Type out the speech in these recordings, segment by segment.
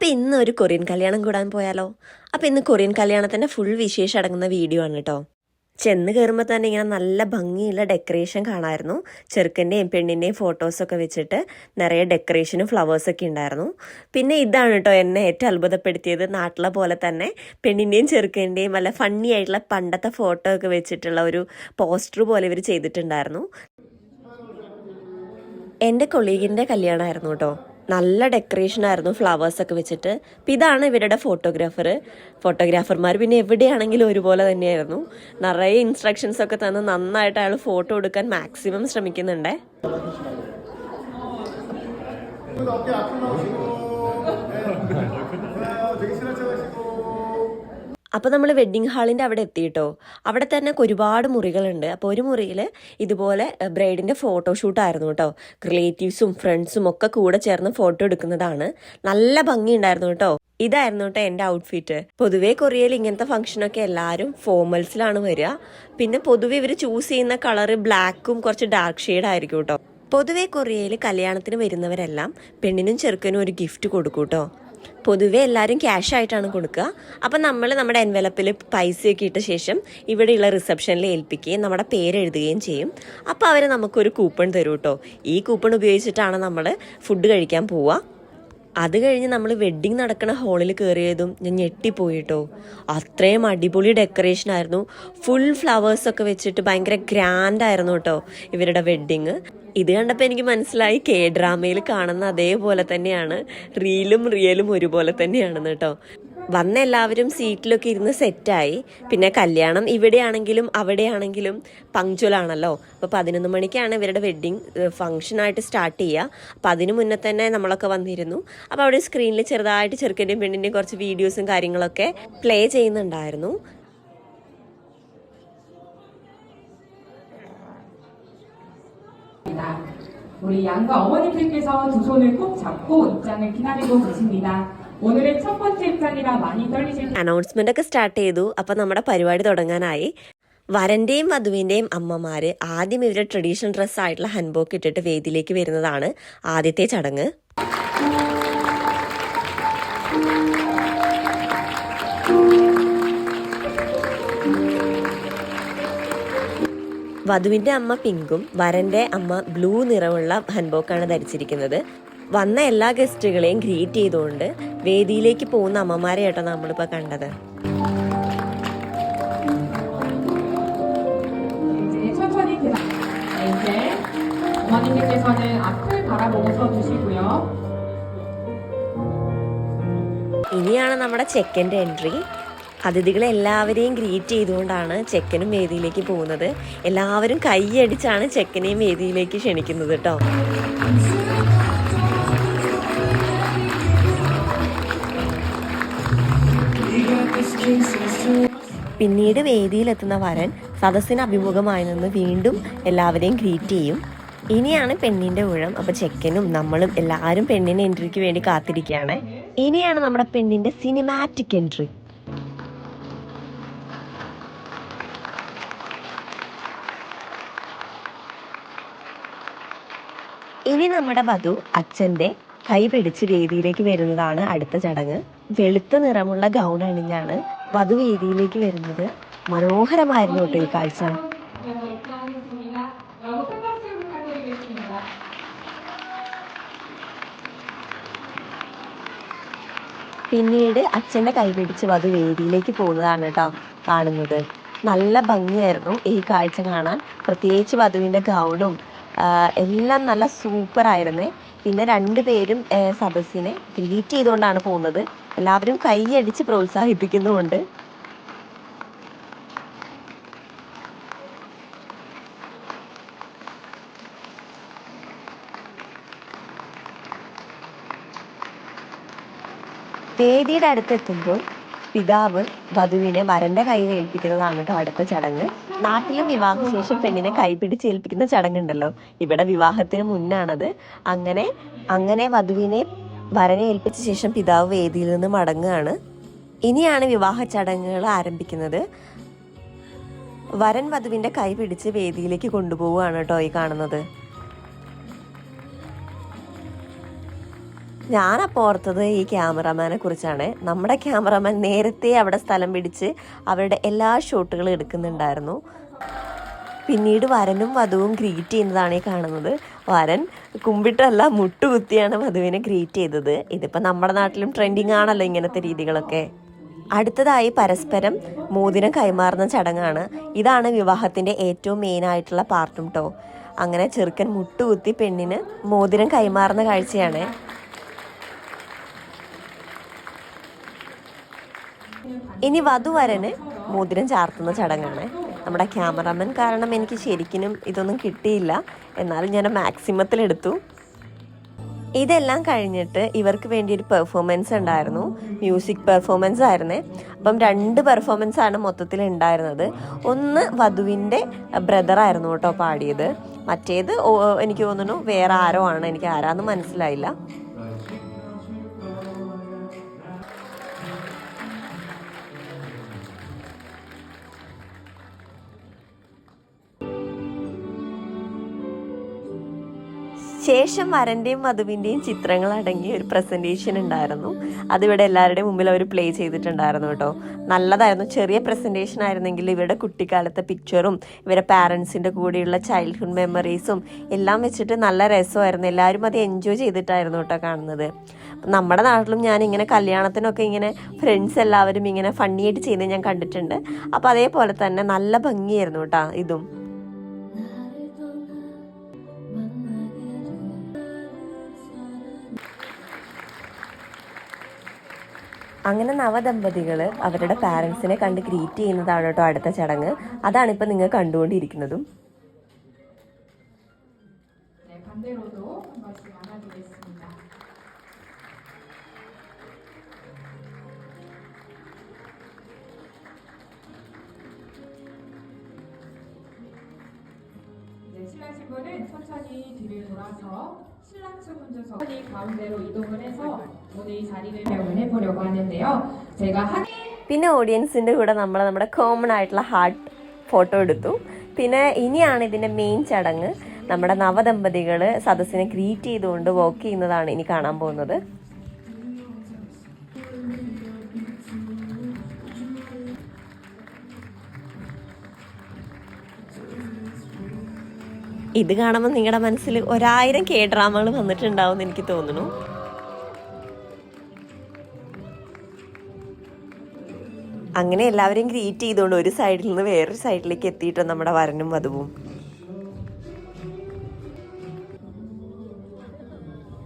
അപ്പം ഇന്ന് ഒരു കൊറിയൻ കല്യാണം കൂടാൻ പോയാലോ? അപ്പം ഇന്ന് കൊറിയൻ കല്യാണത്തിന്റെ ഫുൾ വിശേഷം അടങ്ങുന്ന വീഡിയോ ആണ് കേട്ടോ ചെന്ന് കയറുമ്പോൾ തന്നെ ഇങ്ങനെ നല്ല ഭംഗിയുള്ള ഡെക്കറേഷൻ കാണാമായിരുന്നു ചെറുക്കന്റെയും പെണ്ണിന്റെയും ഫോട്ടോസൊക്കെ വെച്ചിട്ട് നിറയെ ഡെക്കറേഷനും ഫ്ലവേഴ്സൊക്കെ ഉണ്ടായിരുന്നു. പിന്നെ ഇതാണ് കേട്ടോ എന്നെ ഏറ്റവും അത്ഭുതപ്പെടുത്തിയത്. നാട്ടിലെ പോലെ തന്നെ പെണ്ണിന്റെയും ചെറുക്കന്റെയും നല്ല ഫണ്ണി ആയിട്ടുള്ള പണ്ടത്തെ ഫോട്ടോ ഒക്കെ വെച്ചിട്ടുള്ള ഒരു പോസ്റ്റർ പോലെ ഇവർ ചെയ്തിട്ടുണ്ടായിരുന്നു. എന്റെ കൊളീഗിന്റെ കല്യാണമായിരുന്നു കേട്ടോ നല്ല ഡെക്കറേഷൻ ആയിരുന്നു ഫ്ലവേഴ്സ് ഒക്കെ വെച്ചിട്ട്. അപ്പം ഇതാണ് ഇവരുടെ ഫോട്ടോഗ്രാഫർ ഫോട്ടോഗ്രാഫർമാർ പിന്നെ എവിടെയാണെങ്കിലും ഒരുപോലെ തന്നെയായിരുന്നു. നിറയെ ഇൻസ്ട്രക്ഷൻസ് ഒക്കെ തന്ന് നന്നായിട്ട് അയാൾ ഫോട്ടോ എടുക്കാൻ മാക്സിമം ശ്രമിക്കുന്നുണ്ടേ. 어 അപ്പോൾ നമ്മൾ വെഡ്ഡിങ് ഹാളിന്റെ അവിടെ എത്തിയിട്ടോ? അവിടെ തന്നെ ഒരുപാട് മുറികളുണ്ട്. അപ്പോൾ ഒരു മുറിയിൽ ഇതുപോലെ ബ്രൈഡിന്റെ ബ്രൈഡിന്റെ ഫോട്ടോഷൂട്ടായിരുന്നു കേട്ടോ. റിലേറ്റീവ്സും ഫ്രണ്ട്സും ഒക്കെ കൂടെ ചേർന്ന് ഫോട്ടോ എടുക്കുന്നതാണ്. നല്ല ഭംഗിയുണ്ടായിരുന്നു കേട്ടോ. ഇതായിരുന്നു കേട്ടോ എന്റെ ഔട്ട്ഫിറ്റ് പൊതുവേ കൊറിയയിൽ ഇങ്ങനത്തെ ഫംഗ്ഷനൊക്കെ എല്ലാവരും ഫോമൽസിലാണ് വരിക. പിന്നെ പൊതുവെ ഇവർ ചൂസ് ചെയ്യുന്ന കളറ് ബ്ലാക്കും കുറച്ച് ഡാർക്ക് ഷെയ്ഡ് ആയിരിക്കും കേട്ടോ. പൊതുവെ കൊറിയയിൽ കല്യാണത്തിന് വരുന്നവരെല്ലാം പെണ്ണിനും ചെറുക്കനും ഒരു ഗിഫ്റ്റ് കൊടുക്കൂട്ടോ കേട്ടോ. പൊതുവെ എല്ലാവരും ക്യാഷ് ആയിട്ടാണ് കൊടുക്കുക. അപ്പം നമ്മൾ നമ്മുടെ എൻവലപ്പിൽ പൈസയൊക്കെ ഇട്ട ശേഷം ഇവിടെയുള്ള റിസപ്ഷനിൽ ഏൽപ്പിക്കുകയും നമ്മുടെ പേര് എഴുതുകയും ചെയ്യും. അപ്പോൾ അവർ നമുക്കൊരു കൂപ്പൺ തരും കേട്ടോ ഈ കൂപ്പൺ ഉപയോഗിച്ചിട്ടാണ് നമ്മൾ ഫുഡ് കഴിക്കാൻ പോവുക. അത് കഴിഞ്ഞ് നമ്മൾ വെഡ്ഡിങ് നടക്കുന്ന ഹാളിൽ കയറിയതും ഞാൻ ഞെട്ടിപ്പോയിട്ടോ. അത്രയും അടിപൊളി ഡെക്കറേഷൻ ആയിരുന്നു. ഫുൾ ഫ്ലവേഴ്സൊക്കെ വെച്ചിട്ട് ഭയങ്കര ഗ്രാൻഡ് ആയിരുന്നു കേട്ടോ ഇവരുടെ വെഡ്ഡിങ് ഇത് കണ്ടപ്പോൾ എനിക്ക് മനസ്സിലായി കെ ഡ്രാമയിൽ കാണുന്ന അതേപോലെ തന്നെയാണ്. റീലും റിയലും ഒരുപോലെ തന്നെയാണെന്ന് കേട്ടോ വന്ന എല്ലാവരും സീറ്റിലൊക്കെ ഇരുന്ന് സെറ്റായി പിന്നെ കല്യാണം ഇവിടെയാണെങ്കിലും അവിടെയാണെങ്കിലും പങ്ക്ച്വലാണല്ലോ അപ്പോൾ പതിനൊന്ന് മണിക്കാണ് ഇവരുടെ വെഡ്ഡിങ് ഫംഗ്ഷനായിട്ട് സ്റ്റാർട്ട് ചെയ്യുക അപ്പോൾ അതിന് മുന്നേ തന്നെ നമ്മളൊക്കെ വന്നിരുന്നു അപ്പോൾ അവിടെ സ്ക്രീനിൽ ചെറുതായിട്ട് ചെറുക്കൻ്റെയും പെണ്ണിൻ്റെയും കുറച്ച് വീഡിയോസും കാര്യങ്ങളൊക്കെ പ്ലേ ചെയ്യുന്നുണ്ടായിരുന്നു 우리 양가 어머님들께서 두 손을 꼭 잡고 입장을 기다리고 계십니다. 오늘의 첫 번째 입장이라 많이 떨리실 അനൗൺസ്മെന്റ് ഒക്കെ സ്റ്റാർട്ട് ചെയ്തു അപ്പൊ നമ്മുടെ പരിപാടി തുടങ്ങാനായി വരന്റെയും വധുവിന്റെയും അമ്മമാര് ആദ്യം ഇവരുടെ ട്രഡീഷണൽ ഡ്രസ് ആയിട്ടുള്ള ഹൻബോക്ക് ഇട്ടിട്ട് വേദിയിലേക്ക് വരുന്നതാണ് ആദ്യത്തെ ചടങ്ങ് വധുവിന്റെ അമ്മ പിങ്കും വരന്റെ അമ്മ ബ്ലൂ നിറമുള്ള ഹൻബോക്കാണ് ധരിച്ചിരിക്കുന്നത് വന്ന എല്ലാ ഗസ്റ്റുകളെയും ഗ്രീറ്റ് ചെയ്തുകൊണ്ട് വേദിയിലേക്ക് പോകുന്ന അമ്മമാരെ കേട്ടോ നമ്മളിപ്പോ കണ്ടത്. ഇനിയാണ് നമ്മുടെ ചെക്കന്റെ എൻട്രി. അതിഥികളെ എല്ലാവരെയും ഗ്രീറ്റ് ചെയ്തുകൊണ്ടാണ് ചെക്കനും വേദിയിലേക്ക് പോകുന്നത്. എല്ലാവരും കൈയടിച്ചാണ് ചെക്കനെയും വേദിയിലേക്ക് ക്ഷണിക്കുന്നത് കേട്ടോ. പിന്നീട് വേദിയിലെത്തുന്ന വരൻ സദസ്സിന് അഭിമുഖമായി നിന്ന് വീണ്ടും എല്ലാവരെയും ഗ്രീറ്റ് ചെയ്യും. ഇനിയാണ് പെണ്ണിന്റെ ഊഴം. അപ്പൊ ചെക്കനും നമ്മളും എല്ലാവരും പെണ്ണിന്റെ എൻട്രിക്ക് വേണ്ടി കാത്തിരിക്കുകയാണ്. ഇനിയാണ് നമ്മുടെ പെണ്ണിന്റെ സിനിമാറ്റിക് എൻട്രി ഇനി നമ്മുടെ വധു അച്ഛന്റെ കൈ പിടിച്ച് വേദിയിലേക്ക് വരുന്നതാണ് അടുത്ത ചടങ്ങ്. വെളുത്ത നിറമുള്ള ഗൗൺ അണിഞ്ഞാണ് വധുവേദിയിലേക്ക് വരുന്നത് മനോഹരമായിരുന്നു കേട്ടോ ഈ കാഴ്ച. പിന്നീട് അച്ഛന്റെ കൈ പിടിച്ച് വധുവേദിയിലേക്ക് പോകുന്നതാണ് കേട്ടോ കാണുന്നത്. നല്ല ഭംഗിയായിരുന്നു ഈ കാഴ്ച കാണാൻ. പ്രത്യേകിച്ച് വധുവിന്റെ ഗൗണും എല്ലാം നല്ല സൂപ്പറായിരുന്നു പിന്നെ രണ്ട് പേരും സദസ്സിനെ ഗ്രീറ്റ് ചെയ്തുകൊണ്ടാണ് പോകുന്നത്. എല്ലാവരും കൈയടിച്ച് പ്രോത്സാഹിപ്പിക്കുന്നുമുണ്ട്. വേദിയുടെ അടുത്തെത്തുമ്പോൾ പിതാവ് വധുവിനെ വരന്റെ കയ്യിൽ ഏൽപ്പിക്കുന്നതാണ് കേട്ടോ അടുത്ത ചടങ്ങ്. നാട്ടിലും വിവാഹശേഷം പെണ്ണിനെ കൈപിടിച്ച് ഏൽപ്പിക്കുന്ന ചടങ്ങുണ്ടല്ലോ. ഇവിടെ വിവാഹത്തിന് മുന്നാണത്. അങ്ങനെ അങ്ങനെ വധുവിനെ വരനെ ഏൽപ്പിച്ച ശേഷം പിതാവ് വേദിയിൽ നിന്ന് മടങ്ങുകയാണ്. ഇനിയാണ് വിവാഹ ചടങ്ങുകൾ ആരംഭിക്കുന്നത്. വരൻ വധുവിന്റെ കൈ പിടിച്ച് വേദിയിലേക്ക് കൊണ്ടുപോവുകയാണ് കേട്ടോ ഈ കാണുന്നത്. ഞാനപ്പോൾ ഓർത്തത് ഈ ക്യാമറമാനെ കുറിച്ചാണ്. നമ്മുടെ ക്യാമറമാൻ നേരത്തെ അവിടെ സ്ഥലം പിടിച്ച് അവരുടെ എല്ലാ ഷോട്ടുകളും എടുക്കുന്നുണ്ടായിരുന്നു. പിന്നീട് വരനും വധുവും ഗ്രീറ്റ് ചെയ്യുന്നതാണ് ഈ കാണുന്നത്. വരൻ കുമ്പിട്ടല്ല മുട്ടുകുത്തിയാണ് വധുവിനെ ഗ്രീറ്റ് ചെയ്തത്. ഇതിപ്പോൾ നമ്മുടെ നാട്ടിലും ട്രെൻഡിങ് ആണല്ലോ ഇങ്ങനത്തെ രീതികളൊക്കെ. അടുത്തതായി പരസ്പരം മോതിരം കൈമാറുന്ന ചടങ്ങാണ്. ഇതാണ് വിവാഹത്തിന്റെ ഏറ്റവും മെയിൻ ആയിട്ടുള്ള പാർട്ടും കേട്ടോ അങ്ങനെ ചെറുക്കൻ മുട്ടുകുത്തി പെണ്ണിന് മോതിരം കൈമാറുന്ന കാഴ്ചയാണ്. ഇനി വധുവരന് മോതിരം ചാർത്തുന്ന ചടങ്ങാണ്. നമ്മുടെ ക്യാമറാമാൻ കാരണം എനിക്ക് ശരിക്കും ഇതൊന്നും കിട്ടിയില്ല. എന്നാലും ഞാൻ മാക്സിമത്തിലെടുത്തു ഇതെല്ലാം കഴിഞ്ഞിട്ട് ഇവർക്ക് വേണ്ടി ഒരു പെർഫോമൻസ് ഉണ്ടായിരുന്നു. മ്യൂസിക് പെർഫോമൻസ് ആയിരുന്നേ. അപ്പം രണ്ട് പെർഫോമൻസ് ആണ് മൊത്തത്തിൽ ഉണ്ടായിരുന്നത്. ഒന്ന് വധുവിന്റെ ബ്രദറായിരുന്നു കേട്ടോ പാടിയത്. മറ്റേത് എനിക്ക് തോന്നുന്നു വേറെ ആരോ ആണ്. എനിക്ക് ആരാന്ന് മനസ്സിലായില്ല. ശേഷം വരന്റെയും വധുവിന്റെയും ചിത്രങ്ങൾ അടങ്ങിയ ഒരു പ്രസന്റേഷൻ ഉണ്ടായിരുന്നു. അതിവിടെ എല്ലാവരുടെയും മുമ്പിൽ അവർ പ്ലേ ചെയ്തിട്ടുണ്ടായിരുന്നു കേട്ടോ. നല്ലതായിരുന്നു. ചെറിയ പ്രസന്റേഷൻ ആയിരുന്നെങ്കിൽ ഇവരുടെ കുട്ടിക്കാലത്തെ പിക്ചറും ഇവരുടെ പാരൻസിന്റെ കൂടെയുള്ള ചൈൽഡ്ഹുഡ് മെമ്മറീസും എല്ലാം വെച്ചിട്ട് നല്ല രസമായിരുന്നു. എല്ലാവരും അത് എൻജോയ് ചെയ്തിട്ടായിരുന്നു കേട്ടോ കാണുന്നത്. നമ്മുടെ നാട്ടിലും ഞാൻ ഇങ്ങനെ കല്യാണത്തിനൊക്കെ ഇങ്ങനെ ഫ്രണ്ട്സ് എല്ലാവരും ഇങ്ങനെ ഫണ്ണിയായിട്ട് ചെയ്യുന്നത് ഞാൻ കണ്ടിട്ടുണ്ട്. അപ്പോൾ അതേപോലെ തന്നെ നല്ല ഭംഗിയായിരുന്നു കേട്ടോ ഇതും. അങ്ങനെ നവദമ്പതികൾ അവരുടെ പാരൻസിനെ കണ്ട് ഗ്രീറ്റ് ചെയ്യുന്നതാണ് കേട്ടോ അടുത്ത ചടങ്ങ്. അതാണ് ഇപ്പം നിങ്ങൾ കണ്ടുകൊണ്ടിരിക്കുന്നതും. 이제 신랑 신부는 천천히 뒤를 돌아서 신랑 측 혼자서 천천히 가운데로 이동을 해서 오늘 이 자리를 배웅을 해보려고 하는데요. 제가 한 പിന്നെ ഓഡിയൻസിൻ്റെ കൂടെ നമ്മൾ നമ്മുടെ കോമൺ ആയിട്ടുള്ള ഹാർട്ട് ഫോട്ടോ എടുത്തു പിന്നെ ഇനിയാണ് ഇതിൻ്റെ മെയിൻ ചടങ്ങ് നമ്മുടെ നവദമ്പതികൾ സദസ്സിനെ ഗ്രീറ്റ് ചെയ്തുകൊണ്ട് വോക്ക് ചെയ്യുന്നതാണ് ഇനി കാണാൻ പോകുന്നത് ഇത് കാണുമ്പോൾ നിങ്ങളുടെ മനസ്സിൽ ഒരായിരം കെ ഡ്രാമകൾ വന്നിട്ടുണ്ടാവും എനിക്ക് തോന്നുന്നു. അങ്ങനെ എല്ലാവരെയും ഗ്രീറ്റ് ചെയ്തുകൊണ്ട് ഒരു സൈഡിൽ നിന്ന് വേറൊരു സൈഡിലേക്ക് എത്തിയിട്ട് നമ്മുടെ വരനും വധുവും.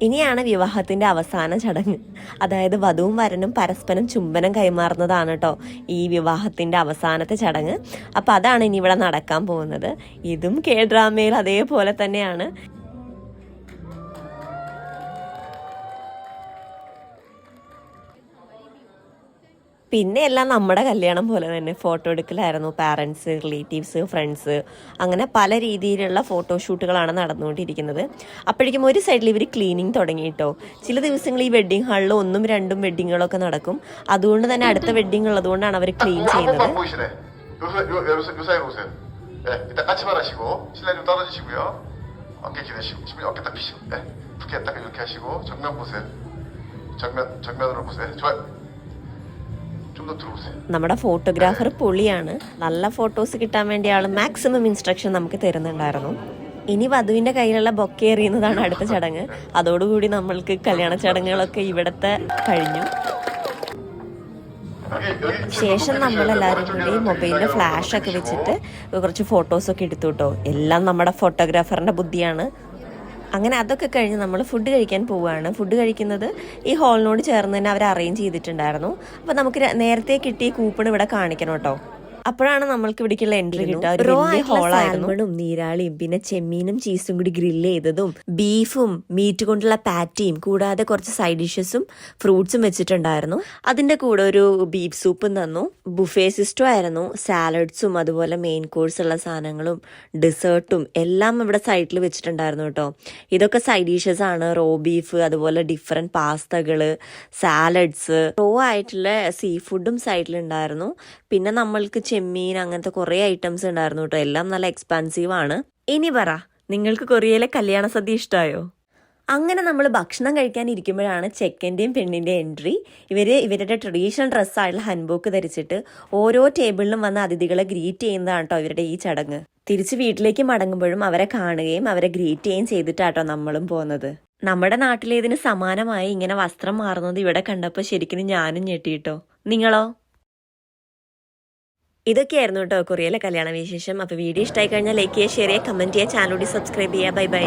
ഇനിയാണ് വിവാഹത്തിന്റെ അവസാന ചടങ്ങ്. അതായത് വധുവും വരനും പരസ്പരം ചുംബനം കൈമാറുന്നതാണ് കേട്ടോ ഈ വിവാഹത്തിന്റെ അവസാനത്തെ ചടങ്ങ്. അപ്പൊ അതാണ് ഇനി ഇവിടെ നടക്കാൻ പോകുന്നത്. ഇതും കെ ഡ്രാമയിൽ അതേപോലെ തന്നെയാണ്. പിന്നെ എല്ലാം നമ്മുടെ കല്യാണം പോലെ തന്നെ ഫോട്ടോ എടുക്കലായിരുന്നു പാരൻസ് റിലേറ്റീവ്സ് ഫ്രണ്ട്സ് അങ്ങനെ പല രീതിയിലുള്ള ഫോട്ടോഷൂട്ടുകളാണ് നടന്നുകൊണ്ടിരിക്കുന്നത് അപ്പോഴേക്കും ഒരു സൈഡിൽ ഇവർ ക്ലീനിങ് തുടങ്ങി കേട്ടോ ചില ദിവസങ്ങൾ ഈ വെഡ്ഡിംഗ് ഹാളിൽ ഒന്നും രണ്ടും വെഡ്ഡിങ്ങുകളൊക്കെ നടക്കും അതുകൊണ്ട് തന്നെ അടുത്ത വെഡ്ഡിംഗ് ഉള്ളതുകൊണ്ടാണ് അവർ ക്ലീൻ 한 ചെയ്യുന്നത് 번만 보이시네. 요, 사- 요, 요, 요 사이로 오세요. 네, 일단 까치만 하시고 신랑님 떨어지시고요. 어깨 기대시고 신부님 어깨 딱 피시고 네, 두께 딱 이렇게 하시고 정면 보세요. 정면 정면으로 보세요. 좋아요. നമ്മുടെ ഫോട്ടോഗ്രാഫർ പൊളിയാണ്. നല്ല ഫോട്ടോസ് കിട്ടാൻ വേണ്ടി ആൾ മാക്സിമം ഇൻസ്ട്രക്ഷൻ നമുക്ക് തരുന്നുണ്ടായിരുന്നു. ഇനി വധുവിന്റെ കയ്യിലുള്ള ബൊക്കെ എറിയുന്നതാണ് അടുത്ത ചടങ്ങ്. അതോടുകൂടി നമ്മൾക്ക് കല്യാണ ചടങ്ങുകളൊക്കെ ഇവിടത്തെ കഴിഞ്ഞു. ശേഷം നമ്മളെല്ലാവരും കൂടി മൊബൈലിന്റെ ഫ്ലാഷ് ഒക്കെ വെച്ചിട്ട് കുറച്ച് ഫോട്ടോസൊക്കെ എടുത്തു കേട്ടോ. എല്ലാം നമ്മുടെ ഫോട്ടോഗ്രാഫറിന്റെ ബുദ്ധിയാണ്. അങ്ങനെ അതൊക്കെ കഴിഞ്ഞ് നമ്മൾ ഫുഡ് കഴിക്കാൻ പോവുകയാണ്. ഫുഡ് കഴിക്കുന്നത് ഈ ഹാളിനോട് ചേർന്ന് തന്നെ അവർ അറേഞ്ച് ചെയ്തിട്ടുണ്ടായിരുന്നു. അപ്പോൾ നമുക്ക് നേരത്തെ കിട്ടിയ കൂപ്പൺ ഇവിടെ കാണിക്കണം കേട്ടോ. അപ്പോഴാണ് നമ്മൾക്ക് ഇവിടേക്കുള്ള എൻട്രി കിട്ടുക. ഹാളായിരുന്നു നീരാളിയും പിന്നെ ചെമ്മീനും ചീസും കൂടി ഗ്രില്ല് ചെയ്തതും ബീഫും മീറ്റ് കൊണ്ടുള്ള പാറ്റിയും കൂടാതെ കുറച്ച് സൈഡ് ഡിഷസും ഫ്രൂട്ട്സും വെച്ചിട്ടുണ്ടായിരുന്നു. അതിന്റെ കൂടെ ഒരു ബീഫ് സൂപ്പും തന്നു. ബുഫേ സിസ്റ്റം ആയിരുന്നു. സാലഡ്സും അതുപോലെ മെയിൻ കോഴ്സ് ഉള്ള സാധനങ്ങളും ഡെസേർട്ടും എല്ലാം ഇവിടെ സൈഡിൽ വെച്ചിട്ടുണ്ടായിരുന്നു കേട്ടോ. ഇതൊക്കെ സൈഡ് ഡിഷസ് ആണ്. റോ ബീഫ് അതുപോലെ ഡിഫറെന്റ് പാസ്തകൾ സാലഡ്സ് റോ ആയിട്ടുള്ള സീ ഫുഡും സൈഡിലുണ്ടായിരുന്നു പിന്നെ നമ്മൾക്ക് ചെമ്മീൻ അങ്ങനത്തെ കുറേ ഐറ്റംസ് ഉണ്ടായിരുന്നു കേട്ടോ. എല്ലാം നല്ല എക്സ്പെൻസീവ് ആണ്. ഇനി പറ നിങ്ങൾക്ക് കൊറിയയിലെ കല്യാണ സദ്യ ഇഷ്ടമായോ അങ്ങനെ നമ്മൾ ഭക്ഷണം കഴിക്കാൻ ഇരിക്കുമ്പോഴാണ് ചെക്കന്റെയും പെണ്ണിന്റെയും എൻട്രി ഇവർ ഇവരുടെ ട്രഡീഷണൽ ഡ്രസ്സായിട്ടുള്ള ഹൻബോക്ക് ധരിച്ചിട്ട് ഓരോ ടേബിളിലും വന്ന അതിഥികളെ ഗ്രീറ്റ് ചെയ്യുന്നതാണ് കേട്ടോ ഇവരുടെ ഈ ചടങ്ങ്. തിരിച്ച് വീട്ടിലേക്ക് മടങ്ങുമ്പോഴും അവരെ കാണുകയും അവരെ ഗ്രീറ്റ് ചെയ്യുകയും ചെയ്തിട്ടാട്ടോ നമ്മളും പോകുന്നത് നമ്മുടെ നാട്ടിലേതിന് സമാനമായി ഇങ്ങനെ വസ്ത്രം മാറുന്നത് ഇവിടെ കണ്ടപ്പോൾ ശരിക്കും ഞാനും ഞെട്ടിയിട്ടോ നിങ്ങളോ? ഇതൊക്കെയായിരുന്നു കേട്ടോ കൊറിയയിലെ കല്യാണ വിശേഷം. അപ്പോൾ വീഡിയോ ഇഷ്ടമായി കഴിഞ്ഞാൽ ലൈക്ക് ചെയ്യുക ഷെയർ ചെയ്യുക കമന്റ് ചെയ്യുക കൂടി സബ്സ്ക്രൈബ് ചെയ്യുക. Bye bye